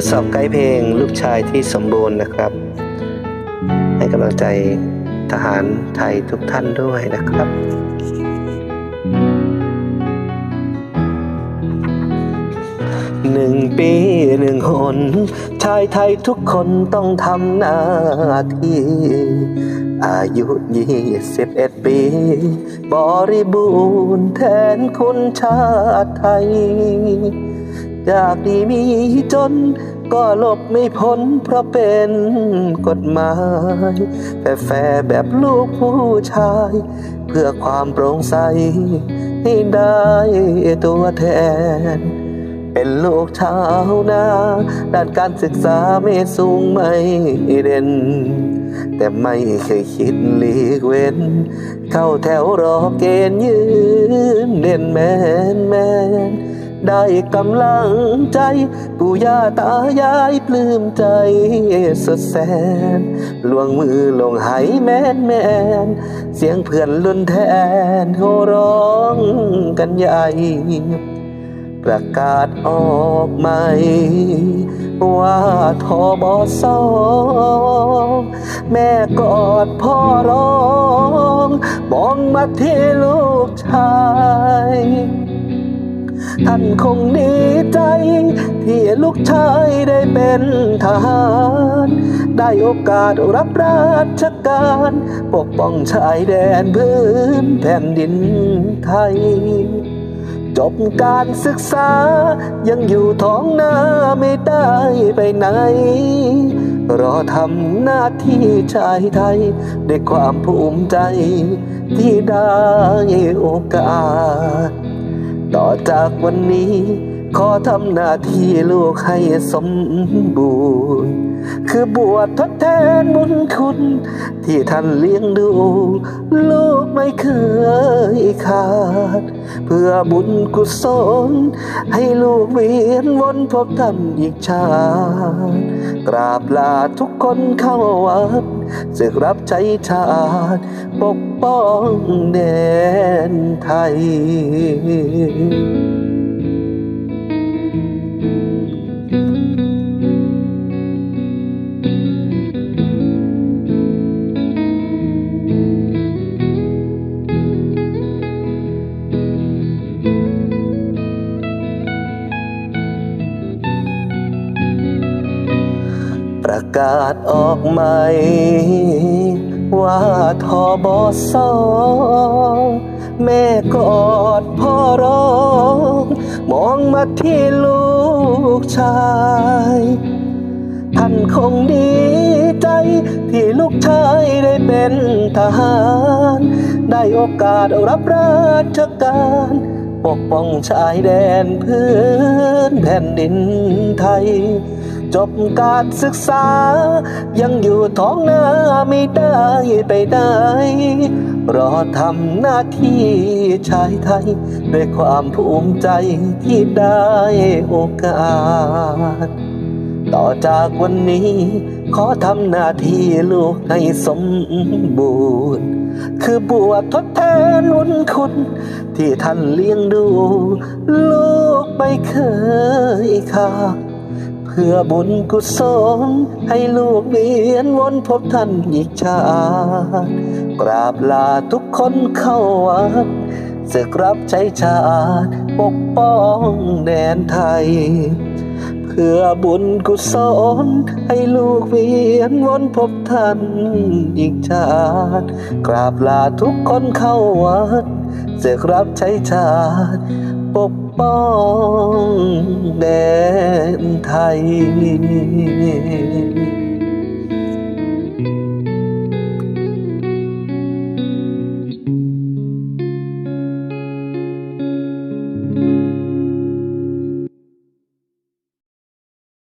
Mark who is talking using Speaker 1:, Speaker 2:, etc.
Speaker 1: ทดสอบไกด์เพลงลูกชายที่สมบูรณ์นะครับ ให้กำลังใจทหารไทยทุกท่านด้วยนะครับหนึ่งปีหนึ่งหนชายไทยทุกคนต้องทำหน้าที่ อายุยี่สิบเอ็ดปี บริบูรณ์แทนคุณชาติไทย จากดีมีจน ก็หลบไม่พ้นเพราะเป็นกฎหมายแฟร์ๆแบบลูกผู้ชาย เพื่อความโปร่งใสให้ได้ตัวแทน เป็นลูกชาวนาด้านการศึกษาไม่สูงไม่เด่น แต่ไม่เคยคิดหลีกเว้น เข้าแถวรอเกณฑ์ยืนเด่นแมนแมนได้ กำลังใจปู่ย่าตายายปลื้มใจสุดแสนลวงมือลงไหแมนแมน เสียงเพื่อนลุ่นแทนโหร้องกันใหญ่ประกาศออกใหม่ ว่าทอบอสอแม่กอดพ่อร้อง มองมาที่ลูกชาย ท่านคงดีใจ ที่ลูกชายได้เป็นทหาร ได้โอกาสรับราชการ ปกป้องชายแดนพื้นแผ่นดินไทย จบการศึกษายังอยู่ท้องนาไม่ได้ไปไหนรอทำหน้าที่ชายไทยด้วยความภูมิใจที่ได้โอกาส ต่อจากวันนี้ ขอทำหน้าที่ลูกให้สมบูรณ์ คือบวชทดแทนบุญคุณ ที่ท่านเลี้ยงดูลู ไม่เคยขาด เพื่อบุญกุศล ให้ลูกเวียนวนพบธรรมอีกชาติกราบลาทุกคนเข้าวัดศึกรับใช้ชาติปกป้องแดนไทย ประกาศออกใหม่ ว่าทอบอสองแม่กอดพ่อร้อง มองมาที่ลูกชาย ท่านคงดีใจ ที่ลูกชายได้เป็นทหาร ได้โอกาสรับราชการปกป้องชายแดนพื้นแผ่นดินไทย จบการศึกษา ยังอยู่ท้องนาไม่ได้ไปไหนรอทำหน้าที่ชายไทย ด้วยความภูมิใจที่ได้โอกาส ต่อจากวันนี้ ขอทำหน้าที่ลูกให้สมบูรณ์ คือบวชทดแทนบุญคุณ ที่ท่านเลี้ยงดู ลูกไม่เคยขาด พื่อบุญกุศลให้ลูกเวียนวนพบท่านอีกชาติกราบลาทุกคนเข้าวัดศึกรับใช้ชาติปกป้องแดนไทย เพื่อบุญกุศลให้ลูกเวียนวนพบท่านอีกชาติกราบลาทุกคนเข้าวัดศึกรับใช้ชาติปกป้อง হাই